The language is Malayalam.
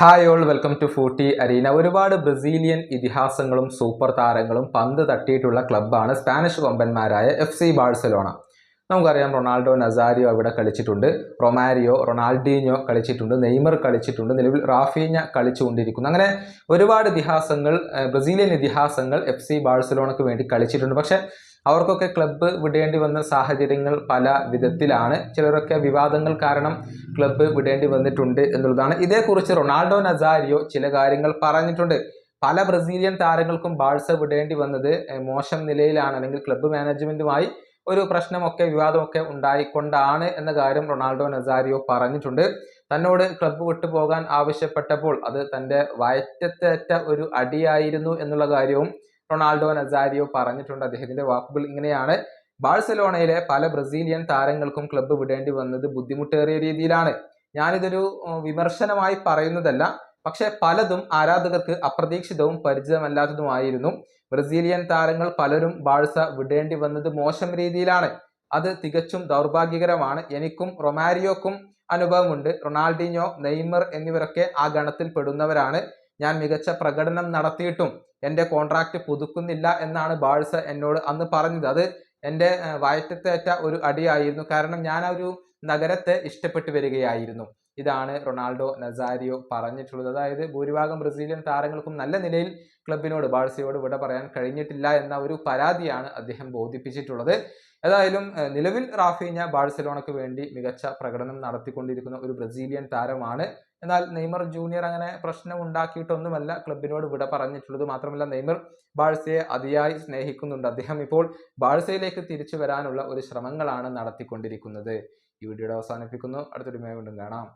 Hi all welcome to forty arena ഒരുപാട് ബ്രസീലിയൻ ഇതിഹാസങ്ങളും സൂപ്പർ താരങ്ങളും പന്ത് തട്ടിയിട്ടുള്ള ക്ലബ്ബാണ് സ്പാനിഷ് കൊമ്പന്മാരായ എഫ് സി ബാഴ്സലോണ. നമുക്കറിയാം റൊണാൾഡോ നസാരിയോ അവിടെ കളിച്ചിട്ടുണ്ട് റൊമാരിയോ റൊണാൾഡീനോ കളിച്ചിട്ടുണ്ട് നെയ്മർ കളിച്ചിട്ടുണ്ട് നിലവിൽ റാഫീഞ്ഞ കളിച്ചുകൊണ്ടിരിക്കുന്നു. അങ്ങനെ ഒരുപാട് ഇതിഹാസങ്ങൾ ബ്രസീലിയൻ ഇതിഹാസങ്ങൾ എഫ് സി ബാഴ്സലോണയ്ക്ക് വേണ്ടി കളിച്ചിട്ടുണ്ട്. പക്ഷേ അവർക്കൊക്കെ ക്ലബ്ബ് വിടേണ്ടി വന്ന സാഹചര്യങ്ങൾ പല വിധത്തിലാണ്. ചിലരൊക്കെ വിവാദങ്ങൾ കാരണം ക്ലബ്ബ് വിടേണ്ടി വന്നിട്ടുണ്ട് എന്നുള്ളതാണ്. ഇതേക്കുറിച്ച് റൊണാൾഡോ നസാരിയോ ചില കാര്യങ്ങൾ പറഞ്ഞിട്ടുണ്ട്. പല ബ്രസീലിയൻ താരങ്ങൾക്കും ബാഴ്സ വിടേണ്ടി വന്നത് മോശം നിലയിലാണ് അല്ലെങ്കിൽ ക്ലബ്ബ് മാനേജ്മെന്റുമായി ഒരു പ്രശ്നമൊക്കെ വിവാദമൊക്കെ ഉണ്ടായിക്കൊണ്ടാണ് എന്ന കാര്യം റൊണാൾഡോ നസാരിയോ പറഞ്ഞിട്ടുണ്ട്. തന്നോട് ക്ലബ്ബ് വിട്ടുപോകാൻ ആവശ്യപ്പെട്ടപ്പോൾ അത് തന്റെ വയറ്റത്തേറ്റ ഒരു അടിയായിരുന്നു എന്നുള്ള കാര്യവും റൊണാൾഡോ നസാരിയോ പറഞ്ഞിട്ടുണ്ട്. അദ്ദേഹത്തിന്റെ വാക്കുകൾ ഇങ്ങനെയാണ്. ബാഴ്സലോണയിലെ പല ബ്രസീലിയൻ താരങ്ങൾക്കും ക്ലബ്ബ് വിടേണ്ടി വന്നത് ബുദ്ധിമുട്ടേറിയ രീതിയിലാണ്. ഞാനിതൊരു വിമർശനമായി പറയുന്നതല്ല. പക്ഷെ പലതും ആരാധകർക്ക് അപ്രതീക്ഷിതവും പരിചിതമല്ലാത്തതുമായിരുന്നു. ബ്രസീലിയൻ താരങ്ങൾ പലരും ബാഴ്സ വിടേണ്ടി വന്നത് മോശം രീതിയിലാണ്. അത് തികച്ചും ദൗർഭാഗ്യകരമാണ്. എനിക്കും റൊമാരിയോക്കും അനുഭവമുണ്ട്. റൊണാൾഡിനോ നെയ്മർ എന്നിവരൊക്കെ ആ ഗണത്തിൽ പെടുന്നവരാണ്. ഞാൻ മികച്ച പ്രകടനം നടത്തിയിട്ടും എന്റെ കോൺട്രാക്റ്റ് പുതുക്കുന്നില്ല എന്നാണ് ബാഴ്സ എന്നോട് അന്ന് പറഞ്ഞത്. അത് എന്റെ വയറ്റത്തേറ്റ ഒരു അടിയായിരുന്നു. കാരണം ഞാൻ ഒരു നഗരത്തെ ഇഷ്ടപ്പെട്ടു വരികയായിരുന്നു. ഇതാണ് റൊണാൾഡോ നസാരിയോ പറഞ്ഞിട്ടുള്ളത്. അതായത് ഭൂരിഭാഗം ബ്രസീലിയൻ താരങ്ങൾക്കും നല്ല നിലയിൽ ക്ലബിനോട് ബാഴ്സയോട് വിട പറയാൻ കഴിഞ്ഞിട്ടില്ല എന്ന ഒരു പരാതിയാണ് അദ്ദേഹം ബോധിപ്പിച്ചിട്ടുള്ളത്. ഏതായാലും നിലവിൽ റാഫീഞ്ഞ ബാഴ്സലോണയ്ക്ക് വേണ്ടി മികച്ച പ്രകടനം നടത്തിക്കൊണ്ടിരിക്കുന്ന ഒരു ബ്രസീലിയൻ താരമാണ് എന്നാൽ നെയ്മർ ജൂനിയർ അങ്ങനെ പ്രശ്നം ഉണ്ടാക്കിയിട്ടൊന്നുമല്ല ക്ലബിനോട് വിട പറഞ്ഞിട്ടുള്ളത് മാത്രമല്ല നെയ്മർ ബാഴ്സയെ അതിയായി സ്നേഹിക്കുന്നുണ്ട്. അദ്ദേഹം ഇപ്പോൾ ബാഴ്സയിലേക്ക് തിരിച്ചു വരാനുള്ള ഒരു ശ്രമങ്ങളാണ് നടത്തിക്കൊണ്ടിരിക്കുന്നത്. ഈ വീഡിയോയുടെ അവസാനിപ്പിക്കുന്നു. അടുത്തൊരു വീണ്ടും കാണാം.